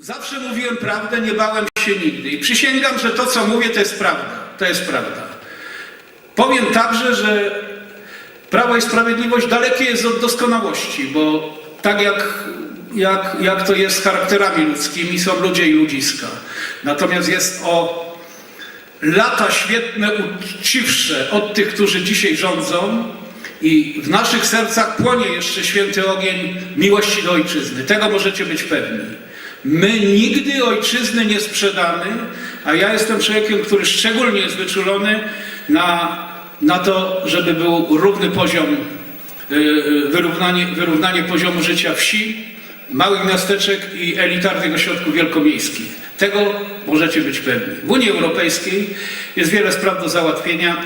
Zawsze mówiłem prawdę, nie bałem się nigdy. I przysięgam, że to, co mówię, to jest prawda. To jest prawda. Powiem także, że Prawo i Sprawiedliwość dalekie jest od doskonałości, bo tak jak, jak, jak to jest z charakterami ludzkimi, są ludzie i ludziska. Natomiast jest o lata świetne uczciwsze od tych, którzy dzisiaj rządzą i w naszych sercach płonie jeszcze święty ogień miłości do ojczyzny. Tego możecie być pewni. My nigdy ojczyzny nie sprzedamy, a ja jestem człowiekiem, który szczególnie jest wyczulony na, na to, żeby był równy poziom, yy, wyrównanie, wyrównanie poziomu życia wsi, małych miasteczek i elitarnych ośrodków wielkomiejskich. Tego możecie być pewni. W Unii Europejskiej jest wiele spraw do załatwienia.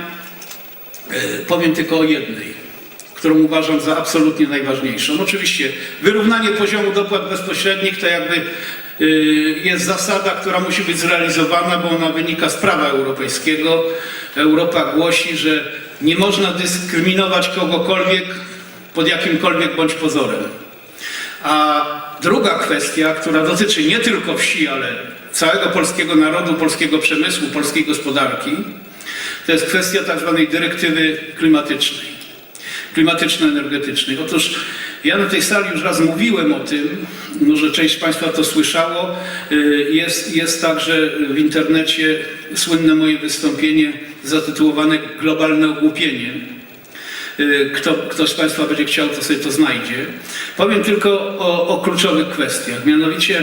E, Powiem tylko o jednej, którą uważam za absolutnie najważniejszą. Oczywiście wyrównanie poziomu dopłat bezpośrednich to jakby y, jest zasada, która musi być zrealizowana, bo ona wynika z prawa europejskiego. Europa głosi, że nie można dyskryminować kogokolwiek pod jakimkolwiek bądź pozorem. A druga kwestia, która dotyczy nie tylko wsi, ale całego polskiego narodu, polskiego przemysłu, polskiej gospodarki, to jest kwestia tak zwanej dyrektywy klimatycznej, klimatyczno-energetycznej. Otóż ja na tej sali już raz mówiłem o tym, może część z Państwa to słyszało. Y, Jest, jest także w internecie słynne moje wystąpienie zatytułowane Globalne ogłupienie. Y, Kto, kto z Państwa będzie chciał, to sobie to znajdzie. Powiem tylko o, o kluczowych kwestiach. Mianowicie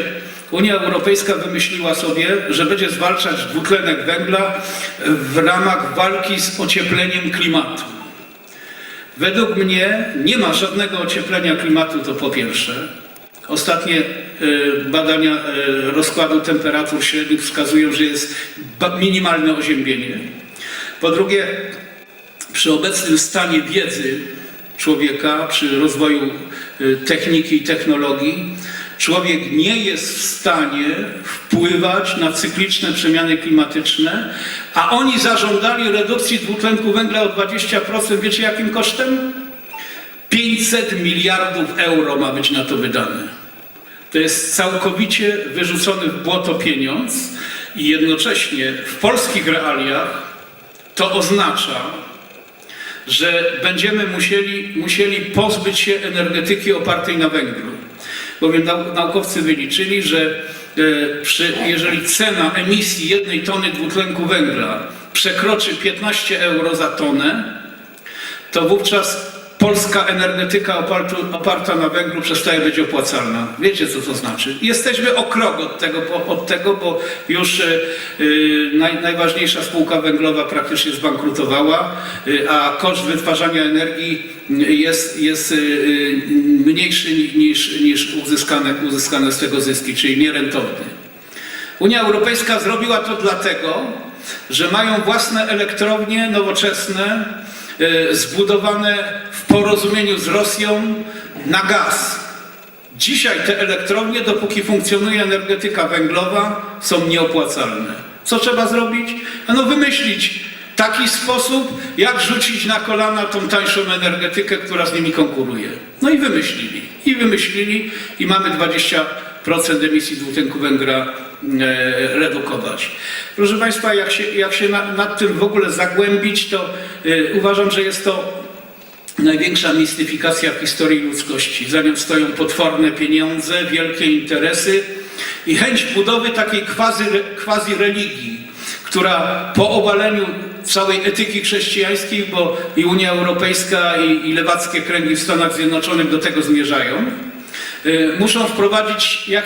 Unia Europejska wymyśliła sobie, że będzie zwalczać dwutlenek węgla w ramach walki z ociepleniem klimatu. Według mnie nie ma żadnego ocieplenia klimatu, to po pierwsze. Ostatnie y, badania y, rozkładu temperatur średnich wskazują, że jest minimalne oziębienie. Po drugie, przy obecnym stanie wiedzy człowieka, przy rozwoju y, techniki i technologii, człowiek nie jest w stanie wpływać na cykliczne przemiany klimatyczne, a oni zażądali redukcji dwutlenku węgla o 20%. Wiecie jakim kosztem? 500 miliardów euro ma być na to wydane. To jest całkowicie wyrzucony w błoto pieniądz i jednocześnie w polskich realiach to oznacza, że będziemy musieli, musieli pozbyć się energetyki opartej na węglu. Bowiem nau- naukowcy wyliczyli, że e, przy, jeżeli cena emisji jednej tony dwutlenku węgla przekroczy 15 euro za tonę, to wówczas polska energetyka oparta na węglu przestaje być opłacalna. Wiecie, co to znaczy? Jesteśmy o krok od tego, bo, od tego, bo już e, y, naj, najważniejsza spółka węglowa praktycznie zbankrutowała, y, a koszt wytwarzania energii jest, jest y, y, mniejszy ni- niż, niż uzyskane, uzyskane z tego zyski, czyli nierentowny. Unia Europejska zrobiła to dlatego, że mają własne elektrownie nowoczesne, zbudowane w porozumieniu z Rosją na gaz. Dzisiaj te elektrownie, dopóki funkcjonuje energetyka węglowa, są nieopłacalne. Co trzeba zrobić? No wymyślić taki sposób, jak rzucić na kolana tą tańszą energetykę, która z nimi konkuruje. No i wymyślili. I wymyślili i mamy 20% emisji dwutlenku węgla e, redukować. Proszę Państwa, jak się, jak się na, nad tym w ogóle zagłębić, to e, uważam, że jest to największa mistyfikacja w historii ludzkości. Za nią stoją potworne pieniądze, wielkie interesy i chęć budowy takiej quasi, quasi religii, która po obaleniu całej etyki chrześcijańskiej, bo i Unia Europejska i, i lewackie kręgi w Stanach Zjednoczonych do tego zmierzają, muszą wprowadzić jak,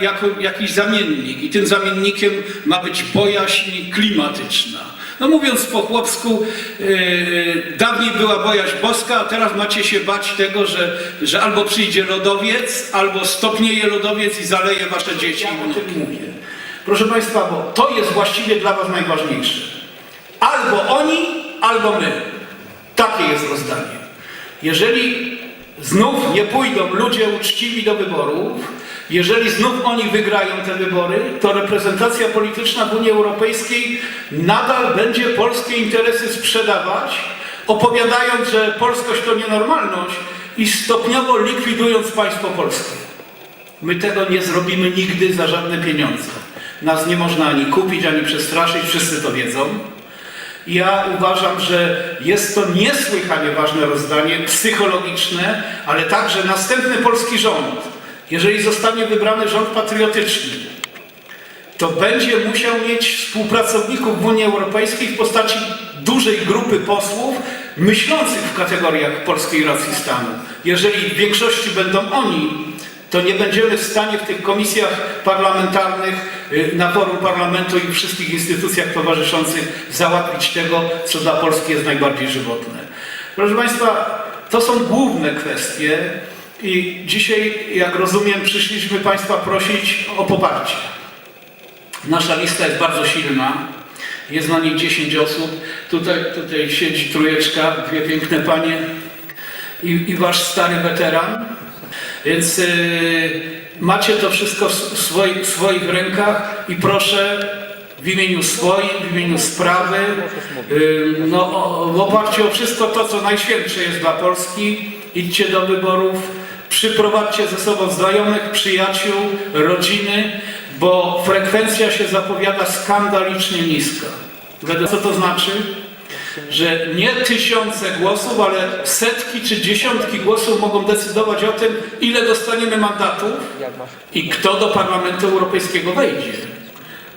jak, jakiś zamiennik i tym zamiennikiem ma być bojaźń klimatyczna. No mówiąc po chłopsku, yy, dawniej była bojaźń boska, a teraz macie się bać tego, że, że albo przyjdzie lodowiec, albo stopnieje lodowiec i zaleje wasze dzieci. Ja o tym mówię. Proszę Państwa, bo to jest właściwie dla Was najważniejsze. Albo oni, albo my. Takie jest rozdanie. Jeżeli znów nie pójdą ludzie uczciwi do wyborów, jeżeli znów oni wygrają te wybory, to reprezentacja polityczna w Unii Europejskiej nadal będzie polskie interesy sprzedawać, opowiadając, że polskość to nienormalność i stopniowo likwidując państwo polskie. My tego nie zrobimy nigdy za żadne pieniądze. Nas nie można ani kupić, ani przestraszyć, wszyscy to wiedzą. Ja uważam, że jest to niesłychanie ważne rozdanie psychologiczne, ale także następny polski rząd, jeżeli zostanie wybrany rząd patriotyczny, to będzie musiał mieć współpracowników w Unii Europejskiej w postaci dużej grupy posłów myślących w kategoriach polskiej racji stanu. Jeżeli w większości będą oni, to nie będziemy w stanie w tych komisjach parlamentarnych, y, na forum parlamentu i wszystkich instytucjach towarzyszących załatwić tego, co dla Polski jest najbardziej żywotne. Proszę Państwa, to są główne kwestie i dzisiaj, jak rozumiem, przyszliśmy Państwa prosić o poparcie. Nasza lista jest bardzo silna. Jest na niej 10 osób. Tutaj, tutaj siedzi trójeczka, dwie piękne panie i, i wasz stary weteran. Więc yy, macie to wszystko w swoich, w swoich rękach i proszę w imieniu swoim, w imieniu sprawy, yy, no, w oparciu o wszystko to, co najświętsze jest dla Polski, idźcie do wyborów, przyprowadźcie ze sobą znajomych, przyjaciół, rodziny, bo frekwencja się zapowiada skandalicznie niska. Co to znaczy? Że nie tysiące głosów, ale setki czy dziesiątki głosów mogą decydować o tym, ile dostaniemy mandatów i kto do Parlamentu Europejskiego wejdzie.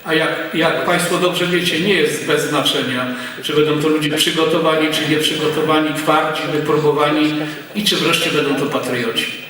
A jak, jak Państwo dobrze wiecie, nie jest bez znaczenia, czy będą to ludzie przygotowani, czy nieprzygotowani, twardzi, wypróbowani i czy wreszcie będą to patrioci.